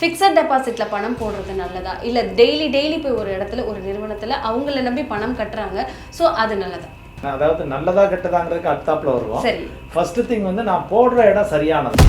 Fixed டெபாசிட்ல பணம் போடுறது நல்லதா? இல்ல டெய்லி டெய்லி போய் ஒரு இடத்துல ஒரு நிறுவனத்துல அவங்கள நம்பி பணம் கட்டுறாங்க ஸோ அது நல்லதா? அதாவது நல்லதா கெட்டதாங்கிறதுக்கு அடுத்தாப்புல வருவோம். சரி. ஃபர்ஸ்ட் திங் வந்து நான் போடுற இடம் சரியானது.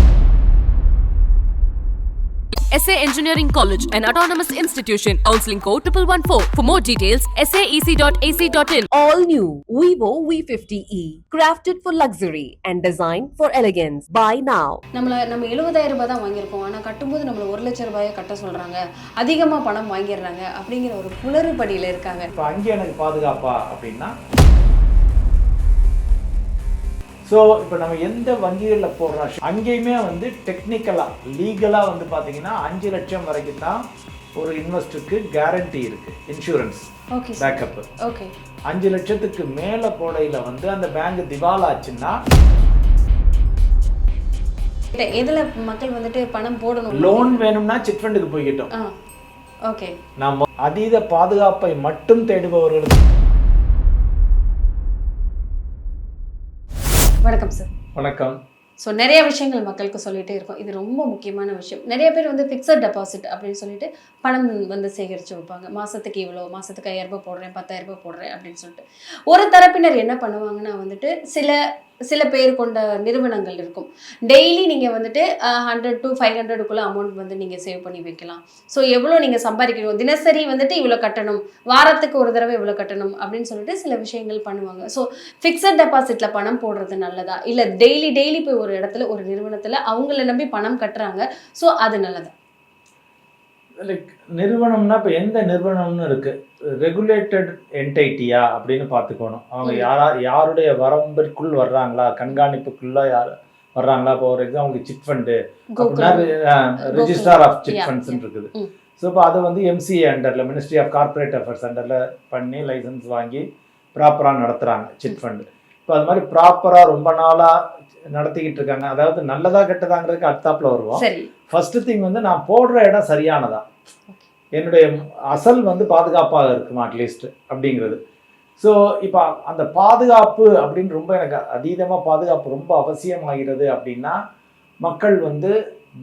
SA Engineering College, an autonomous institution. Counseling code 1114. For more details, E saec.ac.in. All new Vivo V50e, crafted for luxury and designed for elegance. Buy now. நம்மள நம்ம எழுபதாயிரம் ரூபாய் தான் வாங்கியிருக்கோம் ஆனா கட்டும்போது நம்மள ஒரு லட்சம் ரூபாயை கட்ட சொல்றாங்க அதிகமா பணம் வாங்கிடுறாங்க அப்படிங்கிற ஒரு குளறுபடியில இருக்காங்க இப்போ அங்கே எனக்கு பாதுகாப்பா அப்படின்னா ஸோ இப்போ நம்ம எந்த வங்கிகளில் போடுறோம்? அங்கேயுமே வந்து டெக்னிக்கலாக லீகலாக வந்து பார்த்தீங்கன்னா அஞ்சு லட்சம் வரைக்கும் தான் ஒரு இன்வெஸ்டருக்கு கேரண்டி இருக்கு. இன்சூரன்ஸ் பேக்கப் ஓகே அஞ்சு லட்சத்துக்கு மேலே போடையில் வந்து அந்த பேங்க் திவாலாச்சுன்னா எதுல மக்கள் வந்துட்டு பணம் போடணும்? லோன் வேணும்னா சிட் ஃபண்டுக்கு போய்கிட்டோம் ஓகே நாம் அதீத பாதுகாப்பை மட்டும் தேடுபவர்களுக்கு வணக்கம் சார் வணக்கம். ஸோ நிறைய விஷயங்கள் மக்களுக்கு சொல்லிட்டே இருக்கோம். இது ரொம்ப முக்கியமான விஷயம். நிறைய பேர் வந்து ஃபிக்ஸட் டெபாசிட் அப்படின்னு சொல்லிட்டு பணம் வந்து சேகரித்து வைப்பாங்க. மாதத்துக்கு இவ்வளோ மாதத்துக்கு ஐயாயிரம் ரூபாய் போடுறேன் பத்தாயிரம் ரூபாய் போடுறேன் அப்படின்னு சொல்லிட்டு. ஒரு தரப்பினர் என்ன பண்ணுவாங்கன்னா வந்துட்டு சில சில பேர் கொண்ட நிறுவனங்கள் இருக்கும். டெய்லி நீங்கள் வந்துட்டு ஹண்ட்ரட் டு ஃபைவ் ஹண்ட்ரடுக்குள்ளே அமௌண்ட் வந்து நீங்கள் சேவ் பண்ணி வைக்கலாம். ஸோ எவ்வளோ நீங்கள் சம்பாதிக்கணும் தினசரி வந்துட்டு இவ்வளோ கட்டணும். வாரத்துக்கு ஒரு தடவை இவ்வளோ கட்டணும் அப்படின்னு சொல்லிட்டு சில விஷயங்கள் பண்ணுவாங்க. ஸோ ஃபிக்ஸட் டெபாசிட்ல பணம் போடுறது நல்லதா? இல்லை டெய்லி டெய்லி போய் ஒரு இடத்துல ஒரு நிறுவனத்தில் அவங்கள நம்பி பணம் கட்டுறாங்க. ஸோ அது நல்லதா. லைக் நிறுவனம்னா இப்போ எந்த நிறுவனம்னு இருக்கு? ரெகுலேட்டட் என்டைட்டியா அப்படின்னு பார்த்துக்கணும். அவங்க. யாரா யாருடைய வரம்பிற்குள் வர்றாங்களா? கண்காணிப்புக்குள்ள யார் வர்றாங்களா? இப்போ ஒரு எக்ஸாம்பிளுக்கு சிட் ஃபண்டு அப்படின்னா ரிஜிஸ்டார் ஆஃப் சிட் ஃபண்ட்ஸ். இருக்குது. ஸோ இப்போ அது வந்து எம்சிஏ அண்டரில் மினிஸ்ட்ரி ஆஃப் கார்ப்பரேட் அஃபேர்ஸ் அண்டரில் பண்ணி லைசன்ஸ் வாங்கி ப்ராப்பராக நடத்துகிறாங்க சிட் ஃபண்டு இப்போ அது மாதிரி ப்ராப்பராக ரொம்ப நாளாக நடத்திக்கிட்டு இருக்காங்க. அதாவது நல்லதா கெட்டதாங்கிறதுக்கு அடுத்தாப்புல வருவோம். ஃபர்ஸ்ட் திங் வந்து நான் போடுற இடம் சரியானதா. என்னுடைய அசல் வந்து பாதுகாப்பாக இருக்குமா அட்லீஸ்ட் அப்படிங்கிறது. ஸோ இப்போ அந்த பாதுகாப்பு அப்படின்னு ரொம்ப எனக்கு அதீதமாக பாதுகாப்பு ரொம்ப அவசியமாகிறது அப்படின்னா மக்கள் வந்து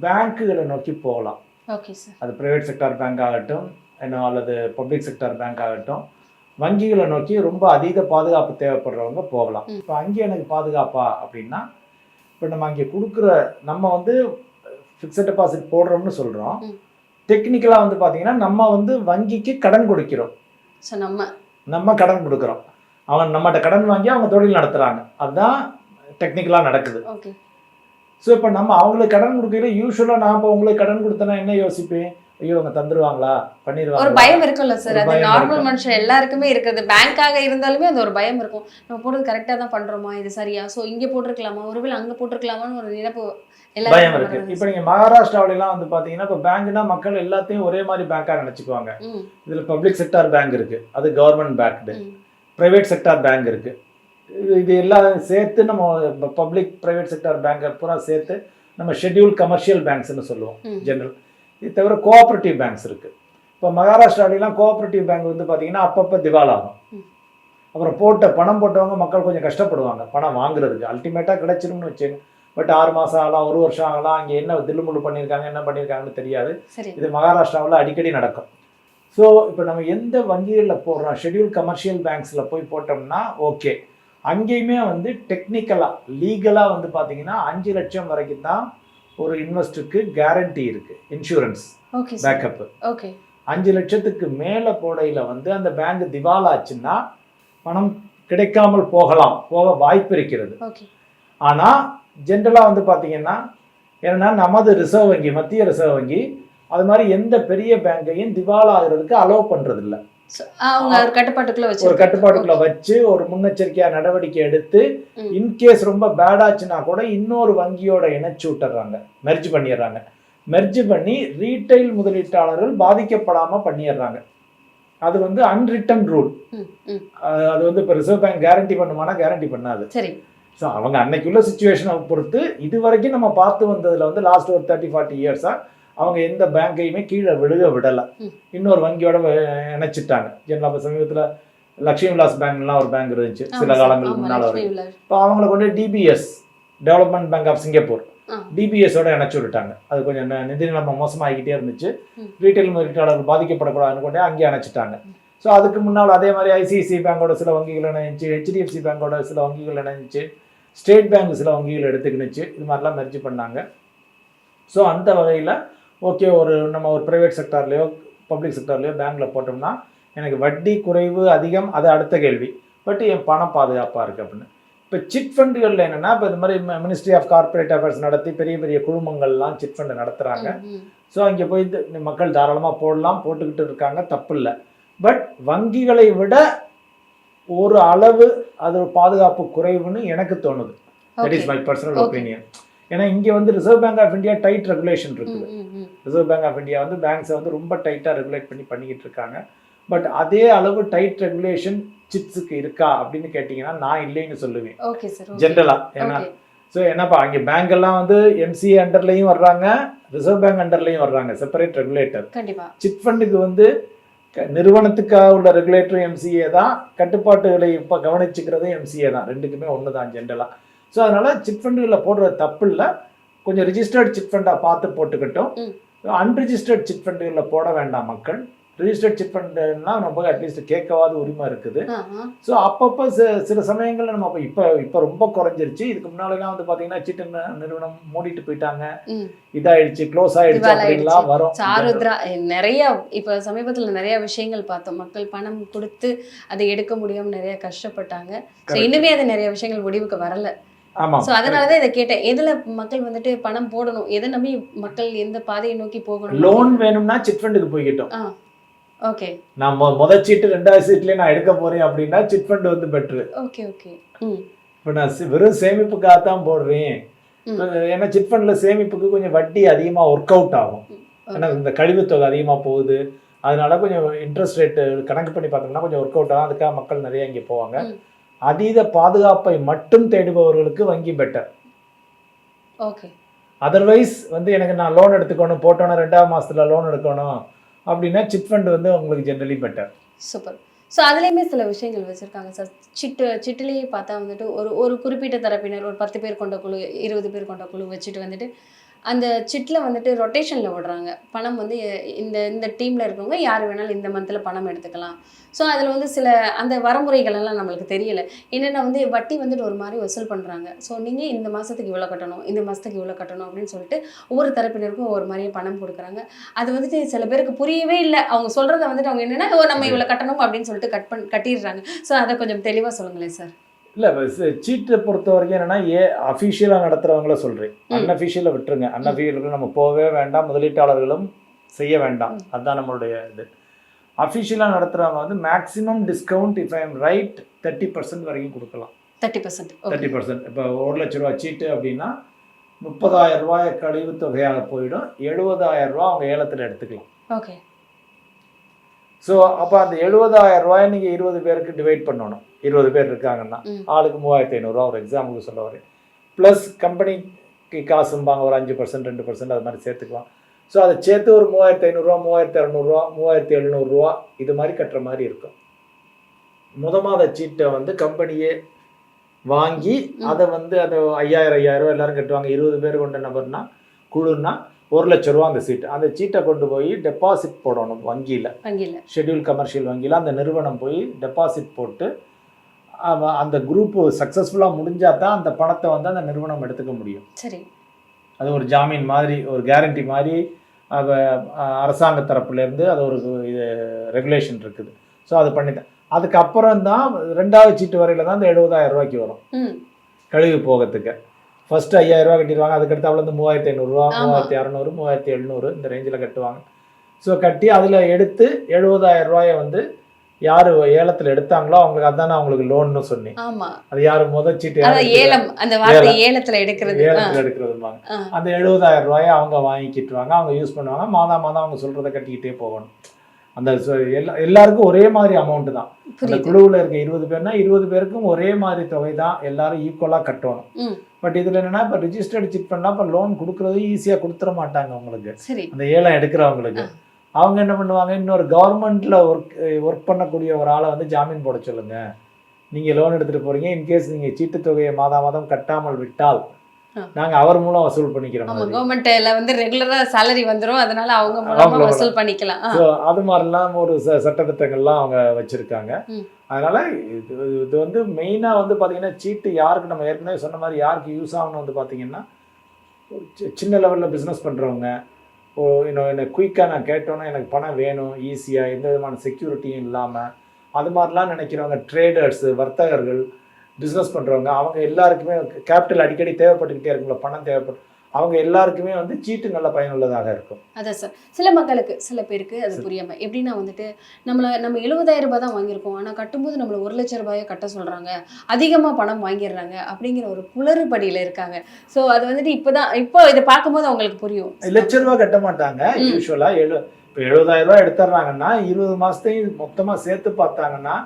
பேங்க்குகளை நோக்கி போகலாம். ஓகே சார் அது ப்ரைவேட் செக்டார் பேங்க் ஆகட்டும் என்ன அல்லது பப்ளிக் செக்டார் பேங்க் ஆகட்டும் வங்கிகளை நோக்கி ரொம்ப அதீத பாதுகாப்பு தேவைப்படுறவங்க போகலாம். இப்போ அங்கே எனக்கு பாதுகாப்பா அப்படின்னா இப்போ நம்ம அங்கே கொடுக்குற நம்ம வந்து ஃபிக்ஸட் டெபாசிட் போடுறோம்னு சொல்கிறோம். டெக்னிக்கலாக வந்து பார்த்தீங்கன்னா நம்ம வந்து வங்கிக்கு கடன் கொடுக்கிறோம். ஸோ நம்ம நம்ம கடன் கொடுக்குறோம். அவன் நம்மகிட்ட கடன் வாங்கி அவங்க தொழில் நடத்துகிறாங்க அதுதான் டெக்னிக்கலாக நடக்குது. ஓகே ஸோ இப்போ நம்ம அவங்களுக்கு கடன் கொடுக்கல யூஸ்வலாக நான் இப்போ உங்களுக்கு கடன் கொடுத்தேன்னா என்ன யோசிப்பேன்? ஐயோ அவங்க தந்துருவாங்களா? ஒரு பண்ணிடுவாங்களா பயம் இருக்கும்ல சார் ஒரு அது நார்மல். மனுஷன் எல்லாருக்குமே இருக்குது. பேங்காக இருந்தாலுமே அந்த ஒரு பயம் இருக்கும். நம்ம போடுறது கரெக்டாக தான் பண்றோமா? இது சரியா? ஸோ இங்கே போட்டிருக்கலாமா? ஒருவேளை அங்கே போட்டிருக்கலாமான்னு ஒரு நினைப்பு பயம் இருக்கு. இப்போ நீங்க மகாராஷ்டிராவிலாம் வந்து பாத்தீங்கன்னா இப்போ பேங்க்னா மக்கள் எல்லாத்தையும் ஒரே மாதிரி பேங்க்கா நினைச்சுக்குவாங்க. இதுல பப்ளிக் செக்டார் பேங்க் இருக்கு. அது கவர்மெண்ட் பேங்க்டு. பிரைவேட் செக்டார் பேங்க் இருக்கு. இது- எல்லாம் சேர்த்து நம்ம பப்ளிக் பிரைவேட் செக்டார் பேங்க் பூரா சேர்த்து நம்ம ஷெட்யூல் கமர்ஷியல் பேங்க்ஸ்னு சொல்லுவோம். ஜெனரல் இது தவிர கோஆபரேட்டிவ் பேங்க்ஸ் இருக்கு. இப்போ மகாராஷ்டிராவிலாம் கோஆபரேட்டிவ் பேங்க் வந்து பாத்தீங்கன்னா அப்பப்போ திவாலாகும். அப்புறம் போட்ட பணம் போட்டவங்க மக்கள் கொஞ்சம் கஷ்டப்படுவாங்க. பணம் வாங்குறதுக்கு. அல்டிமேட்டாக கிடைச்சிரும்னு வச்சுங்க பட் ஆறு மாதம் ஆகலாம் ஒரு வருஷம் ஆகலாம் அங்கே என்ன தில்லுமுள்ளு பண்ணியிருக்காங்க என்ன பண்ணியிருக்காங்கன்னு தெரியாது. இது மகாராஷ்டிராவில் அடிக்கடி நடக்கும். ஸோ இப்போ நம்ம எந்த வங்கிகளில் போடுறோம்? ஷெட்யூல் கமர்ஷியல் பேங்க்ஸில் போய் போட்டோம்னா ஓகே அங்கேயுமே வந்து டெக்னிக்கலாக லீகலாக வந்து பார்த்தீங்கன்னா அஞ்சு லட்சம் வரைக்கும் தான் ஒரு இன்வெஸ்டருக்கு கேரண்டி இருக்குது இன்சூரன்ஸ் பேக்கப்பு ஓகே அஞ்சு லட்சத்துக்கு மேலே போடையில் வந்து அந்த பேங்க் திவாலாச்சுன்னா பணம் கிடைக்காமல் போகலாம். போக வாய்ப்பு இருக்கிறது. ஆனால் ஜென்ரலாக வந்து பார்த்தீங்கன்னா ஏன்னா நமது ரிசர்வ் வங்கி மத்திய ரிசர்வ் வங்கி அது மாதிரி எந்த பெரிய பேங்கையும் திவாலா ஆகிறதுக்கு அலோவ் பண்ணுறதில்ல அவங்க ஒரு கட்டுப்பாட்டுக்குள்ள வச்சு ஒரு கட்டுப்பாட்டுக்குள்ள வச்சு ஒரு முன்னெச்சரிக்கையா நடவடிக்கை எடுத்து. இன்கேஸ் ரொம்ப பேடாச்சுன்னா கூட இன்னொரு வங்கியோட இணைச்சு விட்டுறாங்க. மெர்ஜ் பண்ணிடுறாங்க. மெர்ஜ் பண்ணி ரீட்டைல் முதலீட்டாளர்கள் பாதிக்கப்படாம பண்ணிடுறாங்க. அது வந்து அன்ரிட்டன் ரூல். அது வந்து இப்போ ரிசர்வ் பேங்க் கேரண்டி பண்ணுமானா கேரண்டி பண்ணாது. சரி. ஸோ அவங்க அன்னைக்குள்ள சுச்சுவேஷனை பொறுத்து இது வரைக்கும் நம்ம பார்த்து வந்ததுல வந்து லாஸ்ட் ஒரு தேர்ட்டி ஃபார்ட்டி இயர்ஸாக அவங்க எந்த பேங்கையுமே கீழே விழுக விடலை. இன்னொரு வங்கியோட இணைச்சிட்டாங்க. ஜெனரல் இப்போ சமீபத்தில் லக்ஷ்மி விலாஸ் பேங்க்லாம் ஒரு பேங்க் இருந்துச்சு. சில காலங்களுக்கு முன்னால் வரைக்கும். விலாஸ். இப்போ அவங்கள கொண்டு DBS development bank of Singapore. டிபிஎஸோட இணைச்சு விட்டாங்க அது கொஞ்சம் நிதி நிலைமை மோசமாகிக்கிட்டே இருந்துச்சு. ரீட்டைல் முதலீட்டாளர்கள் பாதிக்கப்படக்கூடாதுன்னு கொண்டே அங்கேயே அணைச்சிட்டாங்க. ஸோ அதுக்கு முன்னால் அதே மாதிரி ஐசிஐசிஐ பேங்கோட சில வங்கிகள் இணைஞ்சிச்சு ஹெச்டிஎஃப்சி பேங்கோட சில வங்கிகள் இணைஞ்சிச்சு ஸ்டேட் பேங்க் சில வங்கிகள் எடுத்துக்கினுச்சு. இது மாதிரிலாம் மெர்ஜி பண்ணாங்க. ஸோ அந்த வகையில் ஓகே ஒரு நம்ம ஒரு ப்ரைவேட் செக்டார்லேயோ பப்ளிக் செக்டார்லேயோ பேங்க்கில் போட்டோம்னா எனக்கு வட்டி குறைவு அதிகம் அது அடுத்த கேள்வி பட் என் பணம் பாதுகாப்பாக இருக்குது அப்படின்னு இப்போ சிட் ஃபண்டுகளில் என்னென்னா இப்போ இந்த மாதிரி மினிஸ்ட்ரி ஆஃப் கார்ப்பரேட் அஃபேர்ஸ் நடத்தி பெரிய பெரிய குழுமங்கள்லாம் சிட் ஃபண்டு நடத்துகிறாங்க. ஸோ அங்கே போய் மக்கள் தாராளமாக போடலாம் போட்டுக்கிட்டு இருக்காங்க தப்பு இல்லை பட் வங்கிகளை விட ஒரு அளவு அது பாதுகாப்பு குறைவுன்னு எனக்கு தோணுது that. Is my personal. Opinion ஏன்னா இங்கே வந்து Reserve Bank of India tight regulation இருக்குது. ரிசர்வ் பேங்க் ஆஃப் இந்தியா வந்து பேங்க்ஸை வந்து ரொம்ப டைட்டாக ரெகுலேட் பண்ணி பண்ணிக்கிட்டு இருக்காங்க. பட் அதே அளவு டைட் ரெகுலேஷன் சிப்ஸுக்கு இருக்கா அப்படின்னு கேட்டிங்கன்னா நான் இல்லைன்னு சொல்லுவேன். ஜென்ரலாக ஏன்னா. ஸோ என்னப்பா அங்கே பேங்க் எல்லாம் வந்து எம்சிஏ அண்டர்லையும் வர்றாங்க ரிசர்வ் பேங்க் அண்டர்லையும் வர்றாங்க செப்பரேட் ரெகுலேட்டர் சிட் ஃபண்டுக்கு வந்து நிறுவனத்துக்காக உள்ள ரெகுலேட்டரும் எம்சிஏ தான் கட்டுப்பாட்டுகளை இப்போ கவனிச்சுக்கிறதும் எம்சிஏ தான். ரெண்டுக்குமே ஒன்று தான் ஜென்ரலாக ஸோ அதனால் சிட் ஃபண்டுகளில் போடுறது தப்பு இல்லை கொஞ்சம் ரிஜிஸ்டர்ட் சிட் ஃபண்டாக பார்த்து போட்டுக்கிட்டோம். அன்ரிஜிஸ்டர்ட் சிட் ஃபண்டுகளில் போட வேண்டாம் மக்கள். ரிஜிஸ்டர்ட் சிட் ஃபண்டுனா நம்ம அட்லீஸ்ட் கேட்கவாத உரிமை இருக்குது. ஸோ அப்பப்போ சில சமயங்களில் நம்ம இப்போ இப்போ ரொம்ப குறைஞ்சிருச்சு. இதுக்கு முன்னாலெல்லாம் வந்து பார்த்தீங்கன்னா சிட்டு நிறுவனம் மூடிட்டு போயிட்டாங்க. இதாயிடுச்சு க்ளோஸ் ஆயிடுச்சு அப்படின்லாம் வரும். சாருத்ரா நிறைய இப்ப சமீபத்துல நிறைய விஷயங்கள் பார்த்தோம். மக்கள் பணம் கொடுத்து அதை எடுக்க முடியாம நிறைய கஷ்டப்பட்டாங்க. ஸோ. இன்னுமே அது நிறைய விஷயங்கள் முடிவுக்கு வரல. ஸோ அதனாலதான் இதை கேட்டேன். எதுல மக்கள் வந்துட்டு பணம் போடணும்? எதை நம்பி மக்கள் எந்த பாதையை நோக்கி போகணும்? லோன் வேணும்னா சிட் ஃபண்டுக்கு போய்கிட்டோம் ஓகே நான் முத சீட்டு ரெண்டாவது சீட்லயே நான் எடுக்க போறேன் அப்படின்னா சிட் ஃபண்ட் வந்து பெட்ரு ஓகே ஓகே இப்போ நான் வெறும் சேமிப்புக்காக தான் போடுறேன். ஏன்னா சிட் ஃபண்ட்ல சேமிப்புக்கு கொஞ்சம் வட்டி அதிகமாக ஒர்க் அவுட் ஆகும். ஏன்னா இந்த கழிவுத்தொகை அதிகமாக போகுது. அதனால கொஞ்சம் இன்ட்ரெஸ்ட் ரேட்டு கணக்கு பண்ணி பார்த்தோம்னா கொஞ்சம் ஒர்க் அவுட் ஆகும். அதுக்காக மக்கள் நிறைய இங்கே போவாங்க. அதீத பாதுகாப்பை மட்டும் தேடுபவர்களுக்கு வங்கி பெட்டர். ஓகே. அதர்வைஸ் வந்து எனக்கு நான் லோன் எடுத்துக்கணும் போட்டோன்னா ரெண்டாவது மாசத்துல லோன் எடுக்கணும் அப்படின்னா சிட் ஃபண்ட் வந்து உங்களுக்கு ஜென்ரலி பெட்டர் சூப்பர் ஸோ அதுலேயுமே சில விஷயங்கள் வச்சுருக்காங்க சார் சிட்டு சிட்டுலேயே பார்த்தா வந்துட்டு ஒரு ஒரு குறிப்பிட்ட தரப்பினர் ஒரு பத்து பேர் கொண்ட குழு இருபது பேர் கொண்ட குழு வச்சுட்டு வந்துட்டு அந்த சிட்டில் வந்துட்டு ரொட்டேஷனில் விடுறாங்க பணம் வந்து இந்த இந்த டீமில் இருக்கவங்க யார் வேணாலும் இந்த மந்தில் பணம் எடுத்துக்கலாம். ஸோ அதில் வந்து சில அந்த வரமுறைகள் எல்லாம் நம்மளுக்கு தெரியலை. என்னென்னா வந்து வட்டி வந்துட்டு ஒரு மாதிரி வசூல் பண்ணுறாங்க ஸோ நீங்கள் இந்த மாதத்துக்கு இவ்வளோ கட்டணும் இந்த மாதத்துக்கு இவ்வளோ கட்டணும் அப்படின்னு சொல்லிட்டு ஒவ்வொரு தரப்பினருக்கும் ஒவ்வொரு மாதிரியே பணம் கொடுக்குறாங்க. அது வந்துட்டு சில பேருக்கு புரியவே இல்லை. அவங்க சொல்கிறத வந்துட்டு அவங்க என்னென்னா ஓ நம்ம இவ்வளோ கட்டணும் அப்படின்னு சொல்லிட்டு கட் பண் கட்டிடுறாங்க. ஸோ அதை கொஞ்சம் தெளிவாக சொல்லுங்களேன் சார். இல்லை சீட்டை பொறுத்த வரைக்கும் என்னன்னா ஏ அஃபிஷியலாக நடத்துகிறவங்கள சொல்கிறேன். அன்அஃபிஷியலை விட்டுருங்க. அன்அஃபிஷியலுக்கு நம்ம போகவே வேண்டாம் முதலீட்டாளர்களும் செய்ய வேண்டாம். அதுதான் நம்மளுடைய இது. அஃபிஷியலாக நடத்துகிறவங்க வந்து maximum discount if I am right thirty percent வரைக்கும் கொடுக்கலாம். தேர்ட்டி பர்சன்ட் தேர்ட்டி பர்சன்ட் இப்போ ஒரு லட்ச ரூபா சீட்டு அப்படின்னா முப்பதாயிரம் ரூபாய் கழிவு தொகையாக போயிடும். எழுபதாயிரம் ரூபா அவங்க ஏலத்தில் எடுத்துக்கலாம். ஓகே ஸோ அப்போ அந்த எழுபதாயிரம் ரூபாய் நீங்கள் இருபது பேருக்கு டிவைட் பண்ணணும். இருபது பேர் இருக்காங்கன்னா. ஆளுக்கு மூவாயிரத்தி ஐநூறுரூவா ஒரு எக்ஸாம்பிளுக்கு சொல்ல வரேன் ப்ளஸ் கம்பெனிக்கு காசும்பாங்க ஒரு அஞ்சு பர்சன்ட் ரெண்டு பர்சன்ட் அது மாதிரி சேர்த்துக்கலாம். ஸோ அதை சேர்த்து ஒரு மூவாயிரத்தி ஐநூறுரூவா மூவாயிரத்தி இரநூறுவா மூவாயிரத்தி எழுநூறுரூவா இது மாதிரி கட்டுற மாதிரி இருக்கும். முத மாத சீட்டை வந்து கம்பெனியே வாங்கி. அதை வந்து அதை ஐயாயிரம் ஐயாயிரம் ரூபா எல்லாரும் கட்டுவாங்க. இருபது பேர் கொண்ட நபர்னா குழுன்னா ஒரு லட்ச ரூபா அந்த சீட்டு. அந்த சீட்டை கொண்டு போய் டெபாசிட் போடணும் வங்கியில். வங்கியில். ஷெட்யூல் கமர்ஷியல் வங்கியில். அந்த நிறுவனம் போய் டெபாசிட் போட்டு அந்த குரூப்பு சக்ஸஸ்ஃபுல்லாக முடிஞ்சால் தான் அந்த பணத்தை வந்து அந்த நிறுவனம் எடுத்துக்க முடியும். சரி. அது ஒரு ஜாமீன் மாதிரி ஒரு கேரண்டி மாதிரி அரசாங்க தரப்புலேருந்து அது ஒரு இது ரெகுலேஷன் இருக்குது. ஸோ அது பண்ணிட்டேன் அதுக்கப்புறம் தான் ரெண்டாவது சீட்டு வரையில் தான் இந்த எழுபதாயிரம் ரூபாய்க்கு வரும். கழுவி போகிறதுக்கு ஃபர்ஸ்ட் ஐயாயிரம் ரூபா கட்டிடுவாங்க. அதுக்கடுத்தாப்புல இருந்து மூவாயிரத்தி ஐநூறுரூவா. மூவாயிரத்தி அறநூறு மூவாயிரத்தி எழுநூறு இந்த ரேஞ்சில் கட்டுவாங்க. ஸோ கட்டி அதில் எடுத்து எழுபதாயிரம் ரூபாயை வந்து யார் ஏலத்தில் எடுத்தாங்களோ அவங்களுக்கு அதானே அவங்களுக்கு லோன்னு சொன்னேன். ஆமா. அது யார் முதல் சீட்டு யார் அதான் எடுக்கிறா- ஏலம் அந்த வார்த்தை ஏலத்துல எடுக்கிறது. ஏலத்தில் எடுக்கிறதுமாங்க. அந்த எழுபதாயிரம் ரூபாயை அவங்க வாங்கிக்கிட்டுருவாங்க. அவங்க யூஸ் பண்ணுவாங்க. மாதம் மாதம் அவங்க சொல்கிறத கட்டிக்கிட்டே போகணும். அந்த எல்லா எல்லாருக்கும் ஒரே மாதிரி அமௌண்ட் தான். அந்த குழுவில் இருக்க இருபது பேர்னா இருபது பேருக்கும் ஒரே மாதிரி தொகை தான் எல்லாரும் ஈக்குவலாக கட்டணும். பட் இதில் என்னன்னா இப்போ ரிஜிஸ்டர்டு சிட் பண்ணால் இப்போ லோன் கொடுக்குறது ஈஸியாக கொடுத்துட மாட்டாங்க உங்களுக்கு. சரி. அந்த ஏலம் எடுக்கிறவங்களுக்கு. அவங்க என்ன பண்ணுவாங்க இன்னொரு கவர்மெண்ட்டில் ஒர்க் ஒர்க் பண்ணக்கூடிய ஒரு ஆளை வந்து ஜாமீன் போட சொல்லுங்க. நீங்கள் லோன் எடுத்துகிட்டு போகிறீங்க இன்கேஸ் நீங்கள் சீட்டு தொகையை மாதா மாதம் கட்டாமல் விட்டால். நாங்க அவர் மூலம் வசூல் பண்ணிக்கிற ஆமா மாதிரி. கவர்மெண்ட்ல வந்து ரெகுலரா salary வந்துரும் அதனால அவங்க மூலமா அவங்களோட- வசூல் பண்ணிக்கலாம். ஸோ அது மாதிரிலாம் ஒரு ச சட்டத்திட்டங்கள்லாம் அவங்க வச்சிருக்காங்க. அதனால இது இது வந்து மெயினா வந்து பாத்தீங்கன்னா சீட்டு யாருக்கு நம்ம ஏற்கனவே சொன்ன மாதிரி யாருக்கு யூஸ் ஆகணும் வந்து சி- சின்ன லெவல்ல பிசினஸ் பண்றவங்க. ஓ இன்னும் எனக்கு குயிக்காக நான் கேட்டோன்னே எனக்கு பணம் வேணும் ஈஸியாக எந்த விதமான செக்யூரிட்டியும் இல்லாமல் அது மாதிரிலாம் நினைக்கிறவங்க ட்ரேடர்ஸு வர்த்தகர்கள் பிஸ்னஸ் பண்ணுறவங்க அவங்க எல்லாருக்குமே கேபிட்டல் அடிக்கடி தேவைப்பட்டுக்கிட்டே இருக்குங்களா பணம் தேவைப்படும் அவங்க எல்லாருக்குமே வந்து சீட்டு நல்ல பயனுள்ளதாக இருக்கும். அதான் சார் சில மக்களுக்கு சில பேருக்கு அது புரியாம. எப்படின்னா வந்துட்டு நம்மள நம்ம எழுபதாயிரம் ரூபாய் தான் வாங்கியிருக்கோம். ஆனா கட்டும்போது நம்மள ஒரு லட்சம் ரூபாயை கட்ட சொல்றாங்க. அதிகமா பணம் வாங்கிடுறாங்க அப்படிங்கிற ஒரு குளறுபடியில இருக்காங்க. சோ அது வந்துட்டு இப்பதான் இப்போ இதை பார்க்கும்போது அவங்களுக்கு புரியும். லட்ச ரூபா கட்ட மாட்டாங்க ம். யூஸ்வலா எழு இப்போ எழுபதாயிரம் ரூபாய் எடுத்துடுறாங்கன்னா இருபது மாசத்தையும் மொத்தமா சேர்த்து பார்த்தாங்கன்னா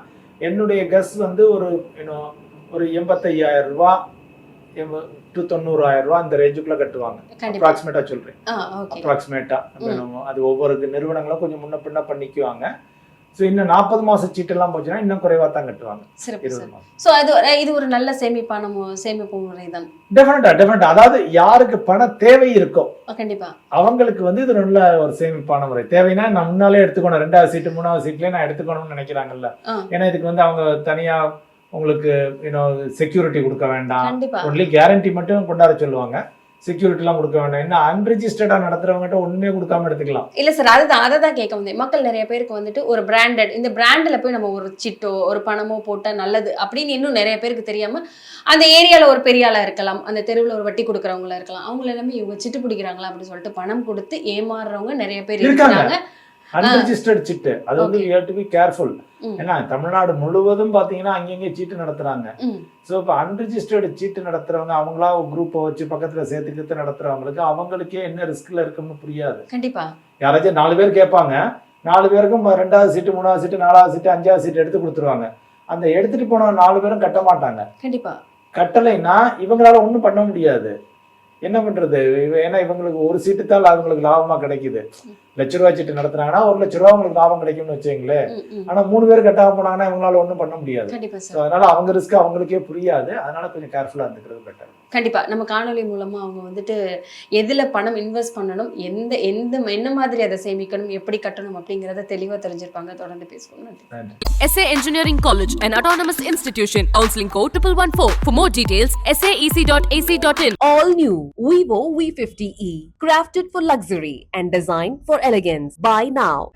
என்னுடைய கஸ் வந்து ஒரு இன்னும் ஒரு எண்பத்தையாயிரம் ரூபா டு தொண்ணூறாயிரம் ரூபா அந்த ரேஞ்சுக்குள்ள கட்டுவாங்க. அப்ராக்சிமேட்டா சொல்றேன். அப்ராக்சிமேட்டா அது ஒவ்வொரு நிறுவனங்களும் கொஞ்சம் முன்ன பின்ன பண்ணிக்குவாங்க. ஸோ இன்னும் நாற்பது மாசம் சீட்டெல்லாம் போச்சுன்னா இன்னும் குறைவா தான் கட்டுவாங்க. சோ அது இது ஒரு நல்ல சேமிப்பான சேமிப்பு முறை தான் டெஃபினட்டா டெஃபினட்டா அதாவது யாருக்கு பண தேவை இருக்கோ கண்டிப்பா. அவங்களுக்கு வந்து இது நல்ல ஒரு சேமிப்பான முறை. தேவைன்னா நான் முன்னாலே எடுத்துக்கணும். ரெண்டாவது சீட்டு மூணாவது சீட்லயே நான் எடுத்துக்கணும்னு நினைக்கிறாங்கல்ல. ஏன்னா இதுக்கு வந்து அவங்க தனியா உங்களுக்கு இன்னும் செக்யூரிட்டி கொடுக்க வேண்டாம். ஒன்லி கேரண்டி மட்டும் கொண்டாட சொல்லுவாங்க. செக்யூரிட்டிலாம் கொடுக்க வேண்டாம். இன்னும் அன்ரிஜிஸ்டர்டா நடத்துறவங்ககிட்ட ஒண்ணுமே கொடுக்காம எடுத்துக்கலாம். இல்ல சார் அதுதான் அதை தான் கேட்க வந்தேன். மக்கள் நிறைய பேருக்கு வந்துட்டு ஒரு பிராண்டட் இந்த பிராண்ட்ல போய் நம்ம ஒரு சிட்டோ ஒரு பணமோ போட்டா நல்லது அப்படின்னு இன்னும் நிறைய பேருக்கு தெரியாம அந்த ஏரியால ஒரு பெரிய ஆளா இருக்கலாம் அந்த தெருவுல ஒரு வட்டி கொடுக்குறவங்களா இருக்கலாம். அவங்கள எல்லாமே இவங்க சிட்டு பிடிக்கிறாங்களா அப்படின்னு சொல்லிட்டு பணம் கொடுத்து ஏமாறுறவங்க நிறைய பேர் இருக்காங்க. அன்ரிஜிஸ்டர்ட் சிட்டு அது வந்து. You to be careful. ஏன்னா தமிழ்நாடு முழுவதும் பாத்தீங்கன்னா அங்கங்கே சீட்டு நடத்துறாங்க. ஸோ இப்போ அன்ரிஜிஸ்டர்டு சீட்டு நடத்துறவங்க அவங்களா ஒரு குரூப்பை வச்சு பக்கத்துல சேர்த்து கித்து நடத்துறவங்களுக்கு அவங்களுக்கே என்ன ரிஸ்க்ல இருக்குன்னு புரியாது. கண்டிப்பா. யாராச்சும் நாலு பேர் கேட்பாங்க நாலு பேருக்கும் ரெண்டாவது சீட்டு மூணாவது சீட்டு நாலாவது சீட்டு அஞ்சாவது சீட்டு எடுத்து கொடுத்துருவாங்க. அந்த எடுத்துட்டு போன நாலு பேரும் கட்ட மாட்டாங்க. கண்டிப்பா. கட்டலைன்னா இவங்களால ஒன்றும் பண்ண முடியாது. என்ன பண்றது? ஏன்னா இவங்களுக்கு ஒரு சீட்டு தான் அவங்களுக்கு லாபமா கிடைக்குது. லட்ச ரூபாய் சீட்டு நடத்துனாங்கன்னா ஒரு லட்ச ரூபா உங்களுக்கு லாபம் கிடைக்கும்னு வச்சுங்களேன். ஆனா மூணு பேர் கட்டாம போனாங்கன்னா இவங்களால ஒன்றும் பண்ண முடியாது. அதனால அவங்க ரிஸ்க் அவங்களுக்கே புரியாது. அதனால கொஞ்சம் கேர்ஃபுல்லா இருந்துக்கிறது பெட்டர் கண்டிப்பா. நம்ம காணொளி மூலமா அவங்க வந்துட்டு எதுல பணம் இன்வெஸ்ட் பண்ணணும் எந்த எந்த என்ன மாதிரி அதை சேமிக்கணும் எப்படி கட்டணும் அப்படிங்கறத தெளிவா தெரிஞ்சிருப்பாங்க. தொடர்ந்து பேசுவோம். நன்றி. நன்றி. SA Engineering College, an autonomous institution. Counseling code 1114. For more details, E saec.ac.in. All new Vivo V50e, crafted for luxury and designed for elegance. Buy now.